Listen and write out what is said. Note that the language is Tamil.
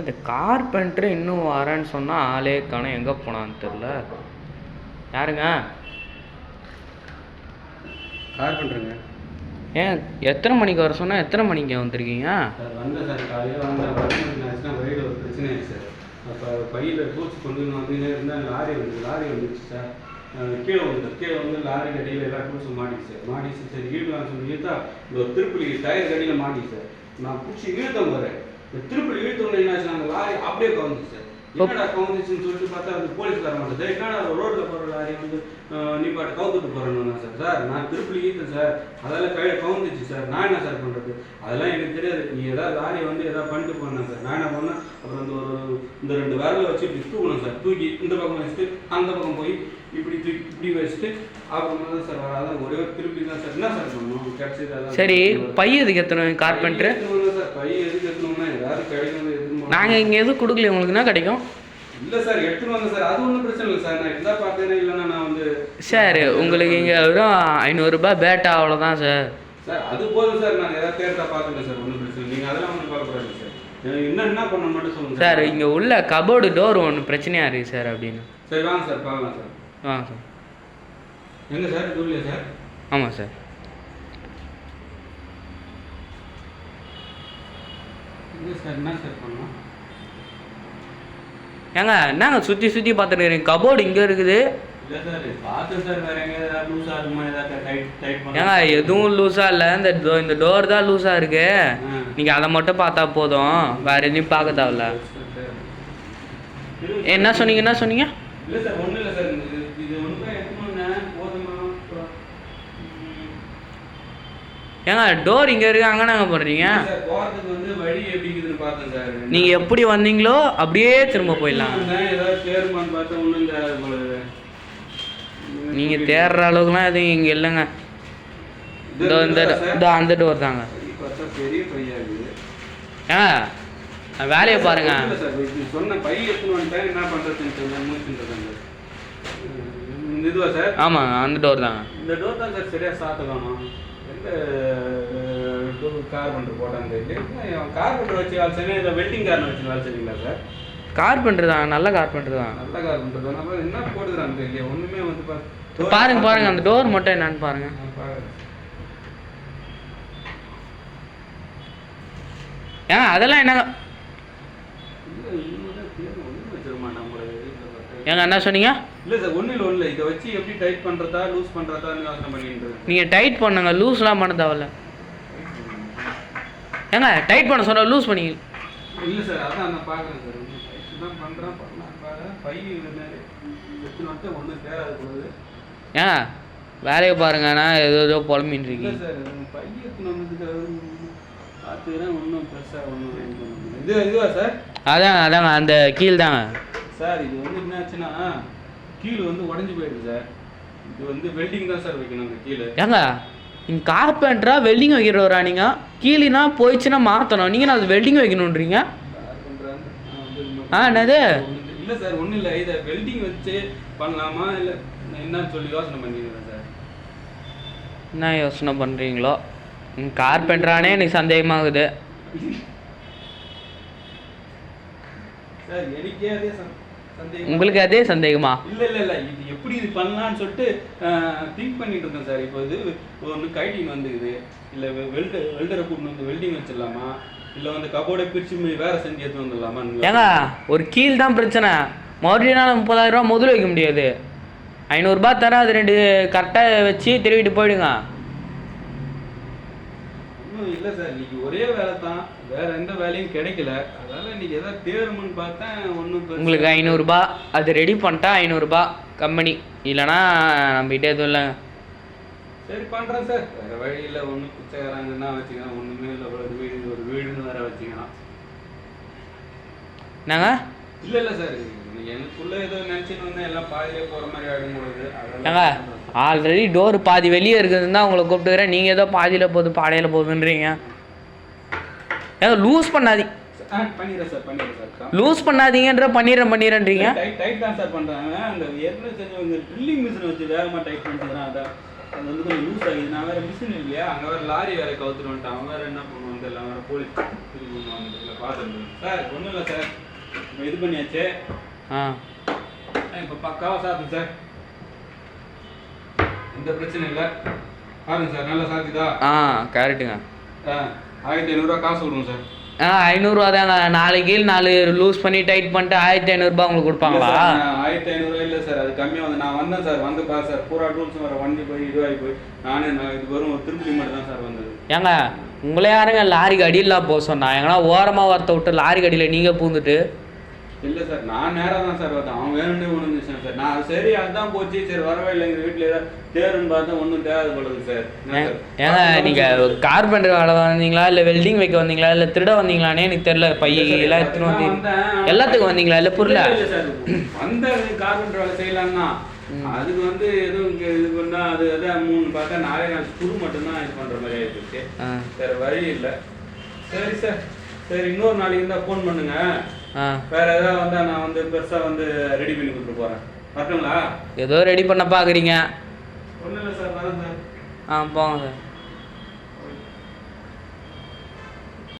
இந்த கார்பெண்டர் இன்னும் வரேன்னு சொன்னால் ஆளே காணோம். எங்கே போனான்னு தெரில யாருங்க? கார்பெண்டருங்க. ஏன் எத்தனை மணிக்கு வர சொன்னால் எத்தனை மணிக்கு வந்திருக்கீங்க? சார் வந்தேன் சார். காலையில் வந்தேன். வழியில் ஒரு பிரச்சனை ஆயிடுச்சு சார். அப்போ பையில் பூச்சி கொண்டு வந்து வந்துட்டே இருந்தால் லாரி வந்து லாரி வந்துச்சு சார். கீழே வந்து கீழே வந்து லாரி அடியில் எல்லாம் பூச்சி மாட்டிச்சு சார். மாட்டிச்சு சரி. இழுக்கலாம் சொல்லி இழுத்தா இந்த ஒரு திருப்பலி டயர் அடியில் மாட்டிச்சு சார். நான் பூச்சி இழுத்தம் வரேன் இந்த திருப்பலி இழுத்தோன்னு என்னாச்சு அந்த லாரி அப்படியே கவுந்துச்சு. சார் என்னடா கவுந்துச்சுன்னு சொல்லிட்டு பார்த்தா அது போலீஸ்கார மாட்டேன் என்னடா ரோட்டில் போகிற லாரி வந்து நீ பாட்டு கவுத்துட்டு போகிறேன்னு சார் சார் நான் திருப்பலி ஈத்தேன் சார். அதெல்லாம் கையில் கவுந்துச்சு சார். நான் என்ன சார் பண்ணுறது அதெல்லாம் எனக்கு தெரியாது. நீ ஏதாவது லாரி வந்து ஏதாவது பண்ணிட்டு போனேன் சார். நான் என்ன பண்ணேன் அப்புறம் இந்த ஒரு இந்த ரெண்டு விரலை வச்சு இப்படி தூக்கணும் சார். தூக்கி இந்த பக்கம் வச்சுட்டு அந்த பக்கம் போய் இப்படி தூக்கி இப்படி வச்சுட்டு அப்புறமா தான் சார் வர அதான் ஒரே ஒரு திருப்பி தான் சார். என்ன சார் பண்ணணும்? கிடைச்சது சரி பை எதுக்கு எத்தனை கார்பெண்டரு பை எதுக்கு எடுத்துனோம்னா ஏதாவது கிடைக்கும் எடுத்துன்னு நாங்கள் இங்கே எதுவும் கொடுக்கல உங்களுக்கு என்ன கிடைக்கும்? இல்ல சார் எடுத்துட்டு வந்தேன் சார். அது ஒன்றும் பிரச்சனை இல்லை சார். நான் இருந்தா பார்த்தேனே இல்லைன்னா நான் வந்து சார் உங்களுக்கு இங்கே வெறும் ஐநூறுரூபா பேட்டா அவ்வளோதான் சார். சார் அது போதும் சார். நான் ஏதாவது தேர்தா பார்த்துட்டேன் சார். ஒன்றும் பிரச்சனை இல்லை. நீங்கள் அதெல்லாம் ஒன்றும் பார்க்கக்கூடாது சார். எனக்கு என்ன என்ன பண்ண மட்டும் சொல்லுங்க சார். இங்கே உள்ள கபோர்டு டோர் ஒன்று பிரச்சனையாக இருக்குது சார் அப்படின்னு. சரி வாங்க சார். பார்க்கலாம் சார். ஆ சார். எங்க சார்? டூர்லையா சார்? ஆமாம் சார். இல்லை சார் என்ன சார் பண்ணலாம் ஏங்க என்னங்க சுற்றி சுற்றி பார்த்துட்டு கபோர்டு இங்கே இருக்குது. ஏங்க எதுவும் லூஸாக இல்லை. இந்த டோ இந்த டோர் தான் லூஸாக இருக்கு. நீங்கள் அதை மட்டும் பார்த்தா போதும். வேறு எதையும் பார்க்க தேவையில்ல என்ன சொன்னீங்க என்ன சொன்னீங்க இல்லை சார் ஒன்றும் இல்லை சார் இது இது ஒன்று தான் எடுக்கணும்னு போதுமா அப்புறம், ம். ஏங்க டோர் இங்கே இருக்கு அங்கே நாங்கள் போடுறீங்க சார் போகிறதுக்கு வந்து வழி எப்படி இருக்குதுன்னு பார்த்தேன் சார். நீங்கள் எப்படி வந்தீங்களோ அப்படியே திரும்ப போயிடலாம். நான் ஏதாவது தேருமான்னு பார்த்தா ஒன்றும் இந்த போல. நீங்கள் தேடுற அளவுக்குலாம் எதுவும் இங்கே இல்லைங்க. இதோ இந்த இதோ அந்த டோர் தாங்க. பெரிய பையா இருக்குது ஏங்க வேலையை பாருங்க. சொன்ன பை எடுத்துன்னு என்ன பண்ணுறதுன்னு இதுவா சார்? ஆமாங்க அந்த டோர் தாங்க. இந்த டோர் தான் சார் சரியா சாத்த காணும் எந்த கார்பெண்டர் போட்டான்னு தெரியல கார்பெண்டர் வச்சு வேலை செய்யணும் வெல்டிங் கார்னர் வச்சு வேலை செய்வீங்களா சார்? கார்பெண்டர் தான் நல்ல கார்பெண்டர் தான். நல்ல கார்பெண்டர் தான். என்ன ஒன்றுமே வந்து பாருங்க பாருங்க அந்த டோர் மட்டும் என்னன்னு பாருங்க. ஏங்க அதெல்லாம் பார்த்தா. ஏங்க என்ன சொன்னீங்க? இல்ல சார் ஒன்றும் இல்லை ஒன்றும் இதை வச்சு எப்படி டைட் பண்ணுறதா லூஸ் பண்ணுறதான்னு யோசனை பண்ணிட்டு. நீங்கள் டைட் பண்ணுங்க லூஸ்லாம் பண்ண தேவையில்ல. ஏங்க டைட் பண்ண சொன்னா லூஸ் பண்ணி இல்லை சார் அதான் நான் பார்க்குறேன் சார் தான் பண்ணுறேன் பார்க்குறேன் பை வந்துட்டு ஒன்றும் தேராது போகுது ஏங்க வேலையை பாருங்கண்ணா ஏதோ ஏதோ புலம்பின்னு இருக்கீங்க. சார் ஒன்றும் பெருசாக ஒன்றும் இது இதுவா சார் அதாங்க அதாங்க அந்த கீழ் தாங்க. சார் இது வந்து என்னாச்சுன்னா கீழ் வந்து உடஞ்சி போயிடுது சார். இது வந்து வெல்டிங் தான் சார் வைக்கணும் அந்த கீழே. ஏங்க நீங்கள் கார்பெண்டரா வெல்டிங் வைக்கிறவரா நீங்கள் கீழினா போயிடுச்சுன்னா மாற்றணும் நீங்கள் அது வெல்டிங் வைக்கணுன்றீங்க ஆ, என்னது? இல்லை சார் ஒன்றும் இல்லை. இதை வெல்டிங் வச்சு பண்ணலாமா? இல்லை என்னன்னு சொல்லி யோசனை பண்ணிக்கிறேன் சார்? என்ன யோசனை பண்ணுறீங்களோ கார்பெண்டரானே எனக்கு சந்தேகமாகுது. சார் எனக்கே அதே உங்களுக்கு அதே சந்தேகமா? இல்ல இல்ல இல்ல. இது எப்படி இது பண்ணலாம்னு சொல்லிட்டு திங்க் பண்ணிட்டு இருந்தேன் சார். இப்போ இது ஒன்று கைட்டிங் வந்துக்குது. இல்ல வெல்டர் வெல்டரை கூட்டிட்டு வந்து வெல்டிங் வச்சிடலாமா? இல்ல வந்து கபோர்டை பிரிச்சு வேற செஞ்சு எடுத்து வந்துடலாமா ஏங்க ஒரு கீழ் தான் பிரச்சனை. மறுபடியும் முப்பதாயிரம் ரூபா முதல் வைக்க முடியாது. ஐநூறுரூபா தரேன் அது ரெண்டு கரெக்டாக வச்சு திருவிட்டு போயிடுங்க. இல்ல சார். இன்னைக்கு ஒரே வேலை தான் வேற எந்த வேலையும் கிடைக்கல. அதனால இன்னைக்கு ஏதாவது தேருமுன்னு பார்த்தேன் ஒன்றும் உங்களுக்கு ஐநூறுரூபா அது ரெடி பண்ணிட்டா ஐநூறுரூபா கம்பெனி இல்லைன்னா நம்மகிட்ட எதுவும் இல்லைங்க சரி பண்றேன் சார். வேற வழி இல்லை. ஒன்றும் பிச்சைக்காரங்கன்னா வச்சுக்கலாம் ஒண்ணுமே இல்லை. ஒரு வீடு ஒரு வீடுன்னு வேற வச்சுக்கலாம் என்னங்க? இல்ல இல்ல சார். எனக்குள்ள ஏதோ நினைச்சிட்டு எல்லாம் பாதியிலே போற மாதிரி பொழுது ஏங்க ஆல்ரெடி டோர் பாதி வெளியே இருக்குதுன்னு தான் உங்களை கூப்பிட்டுக்கிறேன். நீங்கள் ஏதோ பாதியில் போகுது பாடையில் போகுதுன்றீங்க. ஏங்க லூஸ் பண்ணாதீங்க லூஸ் பண்ணாதீங்கன்ற பண்ணிடுறேன் பண்ணிடுறேன்றீங்க. டைட் டைட் தான் சார் பண்றாங்க அந்த ஏற்கனவே செஞ்சவங்க ட்ரில்லிங் மிஷின் வச்சு வேகமா டைட் பண்ணிட்டுறான் அது வந்து கொஞ்சம் லூஸ் ஆகிது நான் வேறு மிஷின் இல்லையா? அங்கே வேறு லாரி வேறு கவுத்துட்டு வந்துட்டேன் அவன் வேறு என்ன பண்ணுவான் தெரியல. வேறு போலீஸ் பண்ணுவாங்க பார்த்துருந்தேன் சார் ஒன்றும் இல்லை சார். இப்போ இது பண்ணியாச்சு. ஆ. இப்போ பக்காவாக சாப்பிடு சார். எந்த பிரச்சனை இல்லை. பாருங்க சார் நல்லா சாப்பிட்டுதா ஆ கரெக்டுங்க ஆ. ஆயிரத்தி ஐநூறுரூவா காசு கொடுங்க சார். ஆ ஐநூறுரூவா தாங்க நாலு கீழ் நாலு லூஸ் பண்ணி டைட் பண்ணிட்டு ஆயிரத்தி ஐநூறுரூபா உங்களுக்கு கொடுப்பாங்களா? ஆயிரத்தி ஐநூறுரூவா இல்லை சார். அது கம்மியாக வந்து நான் வந்தேன் சார். வந்து சார். பூரா டூல்ஸ் வர வண்டி போய் இதுவாகி போய் நானே நான் இது வரும் ஒரு திருப்பதி மட்டும் தான் சார் வந்தது. ஏங்க உங்களே யாருங்க லாரிக்கு அடியில் போக சொன்னா? எங்கன்னா ஓரமாக வரத்த விட்டு லாரி அடியில் நீங்கள் பூந்துட்டு இல்லை சார் நான் நேராக தான் சார் வந்தேன் அவன் வேணும்னே ஒன்று இருந்துச்சு சார். நான் சரி அதுதான் போச்சு. சரி வரவே இல்லை எங்கள் வீட்டில் ஏதாவது தேருன்னு பார்த்தா ஒன்றும் தேவை போடுது சார்? ஏங்க நீங்கள் கார்பெண்டர் வேலை வந்தீங்களா இல்லை வெல்டிங் வைக்க வந்தீங்களா இல்லை திருட வந்தீங்களானே எனக்கு தெரியல. பைய இல்ல சார், எல்லாம் எடுத்துன்னு வந்து. எல்லாத்துக்கும் வந்தீங்களா இல்லை புரியல இல்ல சார். வந்த கார்பெண்டர் வேலை செய்யலாம்னா அதுக்கு வந்து எதுவும் இங்க இது பண்ணா அது அதான் மூணு பார்த்தா நாள் ஸ்க்ரூ மட்டும்தான் இது பண்ற மாதிரி ஆயிடுச்சு வேற வழி இல்லை. சரி சார். சரி இன்னொரு நாளைக்கு இருந்தால் ஃபோன் பண்ணுங்க. ஆ வேற ஏதாவது வந்தா நான் வந்து பெருசா வந்து ரெடி பண்ணி கொடுத்துட்டு போறேன். வரட்டுங்களா ஏதோ ரெடி பண்ண பார்க்குறீங்க ஒன்றும் இல்லை சார் வரேன் சார். ஆ போங்க சார்.